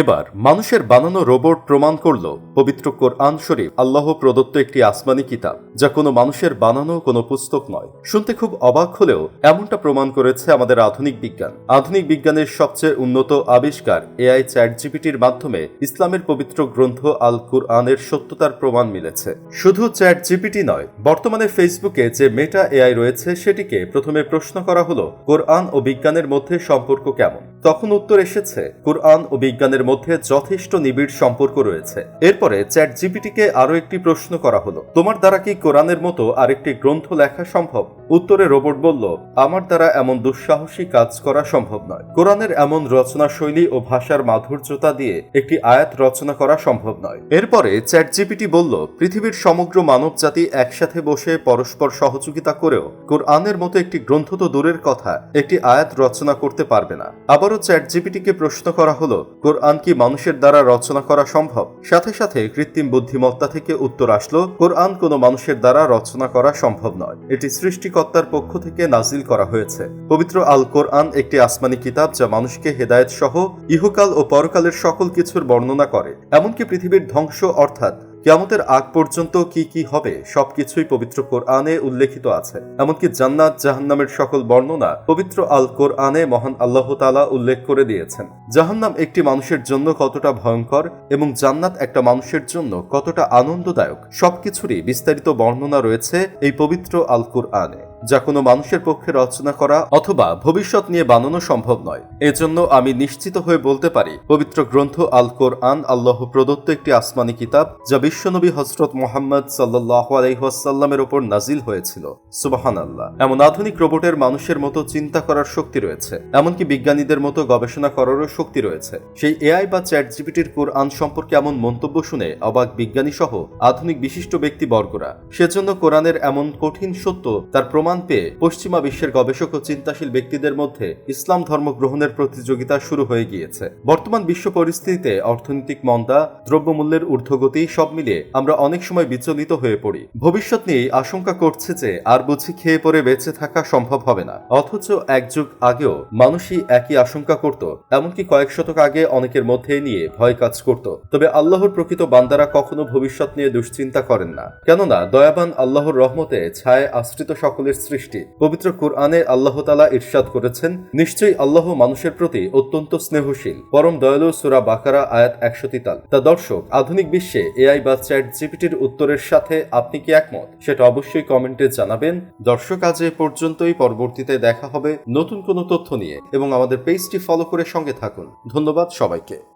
এবার মানুষের বানানো রোবট প্রমাণ করল পবিত্র কোরআন শরীফ আল্লাহ প্রদত্ত একটি আসমানি কিতাব, যা কোনো মানুষের বানানো কোনো পুস্তক নয়। শুনতে খুব অবাক হলেও এমনটা প্রমাণ করেছে আমাদের আধুনিক বিজ্ঞান। আধুনিক বিজ্ঞানের সবচেয়ে উন্নত আবিষ্কার এআই চ্যাট জিপিটির মাধ্যমে ইসলামের পবিত্র গ্রন্থ আল কুরআনের সত্যতার প্রমাণ মিলেছে। শুধু চ্যাট জিপিটি নয়, বর্তমানে ফেসবুকে যে মেটা এআই রয়েছে সেটিকে প্রথমে প্রশ্ন করা হলো, কোরআন ও বিজ্ঞানের মধ্যে সম্পর্ক কেমন? তখন উত্তর এসেছে, কোরআন ও বিজ্ঞানের মধ্যে যথেষ্ট নিবিড় সম্পর্ক রয়েছে। এরপরে চ্যাট জিপিটিকে আরও একটি প্রশ্ন করা হলো, তোমার দ্বারা কি কোরআনের মতো আরেকটি গ্রন্থ লেখা সম্ভব? উত্তরে রোবট বলল, আমার দ্বারা এমন দুঃসাহসী কাজ করা সম্ভব নয়। কোরআনের এমন রচনা শৈলী ও ভাষার মাধুর্যতা দিয়ে একটি আয়াত রচনা করা সম্ভব নয়। এরপরে চ্যাট জিপিটি বলল, পৃথিবীর সমগ্র মানব জাতি একসাথে বসে পরস্পর সহযোগিতা করেও কোরআনের মতো একটি গ্রন্থ তো দূরের কথা, একটি আয়াত রচনা করতে পারবে না। আবারও চ্যাট জিপিটিকে প্রশ্ন করা হলো, কোরআন কি মানুষের দ্বারা রচনা করা সম্ভব। সাথে সাথে কৃত্রিম বুদ্ধিমত্তা থেকে উত্তর আসলো, কোরআন কোনো মানুষের দ্বারা রচনা করা সম্ভব নয়। এটি সৃষ্টিকর্তার পক্ষ থেকে নাজিল করা হয়েছে। পবিত্র আল কোরআন একটি আসমানি কিতাব যা মানুষকে হেদায়ত সহ ইহকাল ও পরকালের সকল কিছুর বর্ণনা করে। এমনকি পৃথিবীর ধ্বংস অর্থাৎ কিয়ামতের আগ পর্যন্ত কি কি হবে, সবকিছুই পবিত্র কোরআনে উল্লেখিত আছে। এমনকি জান্নাত, জাহান্নামের সকল বর্ণনা পবিত্র আল কোরআনে মহান আল্লাহ তালা উল্লেখ করে দিয়েছেন। জাহান্নাম একটি মানুষের জন্য কতটা ভয়ঙ্কর এবং জান্নাত একটা মানুষের জন্য কতটা আনন্দদায়ক, সবকিছুরই বিস্তারিত বর্ণনা রয়েছে এই পবিত্র আল কোরআনে যা কোনো মানুষের পক্ষে রচনা করা অথবা ভবিষ্যৎ নিয়ে বানানো সম্ভব নয়। এজন্য আমি নিশ্চিত হয়ে বলতে পারি, পবিত্র গ্রন্থ আল কোরআন আল্লাহ প্রদত্ত একটি আসমানি কিতাব, যা বিশ্বনবী হজরত মোহাম্মদ সাল্লাহ আলহিহাসাল্লামের ওপর নাজিল হয়েছিল। সুবাহান আল্লাহ এমন আধুনিক রোবটের মানুষের মতো চিন্তা করার শক্তি রয়েছে, এমনকি বিজ্ঞানীদের মতো গবেষণা করারও শক্তি রয়েছে। সেই এআই বা চ্যাট জিপিটির কোরআন সম্পর্কে এমন মন্তব্য শুনে অবাক বিজ্ঞানী সহ আধুনিক বিশিষ্ট ব্যক্তি বর্গরা সেজন্য কোরআনের এমন কঠিন সত্য তার প্রমাণ পেয়ে পশ্চিমা বিশ্বের গবেষক ও চিন্তাশীল ব্যক্তিদের মধ্যে ইসলাম ধর্ম গ্রহণের প্রতিযোগিতা শুরু হয়ে গিয়েছে। বর্তমান বিশ্ব পরিস্থিতিতে অর্থনৈতিক মন্দা, দ্রব্যমূল্যের ঊর্ধ্বগতি সব মিলিয়ে আমরা অনেক সময় বিচলিত হয়ে পড়ি। ভবিষ্যৎ নিয়েই আশঙ্কা করছে যে আর বুঝি খেয়ে পরে বেঁচে থাকা সম্ভব হবে না। অথচ এক যুগ আগেও মানুষই একই আশঙ্কা করত, এমনকি কয়েক শতক আগে অনেকের মধ্যে নিয়ে ভয় কাজ করত। তবে আল্লাহর প্রকৃত বান্দারা কখনো ভবিষ্যৎ নিয়ে দুশ্চিন্তা করেন না। কেননা দয়াবান আল্লাহর রহমতে ছায় আশ্রিত সকলের সৃষ্টি। পবিত্র কোরআনে আল্লাহ তালা ইরশাদ করেছেন, নিশ্চয়ই আল্লাহ মানুষের প্রতি অত্যন্ত স্নেহশীল। পরম দয়ালু সুরা বাকারা, আয়াত একশো তিতাল তা দর্শক, আধুনিক বিশ্বে এআই বা চ্যাট জিপিটির উত্তরের সাথে আপনি কি একমত? সেটা অবশ্যই কমেন্টে জানাবেন। দর্শক, আজ এ পর্যন্তই। পরবর্তীতে দেখা হবে নতুন কোনো তথ্য নিয়ে। এবং আমাদের পেজটি ফলো করে সঙ্গে থাকুন। ধন্যবাদ সবাইকে।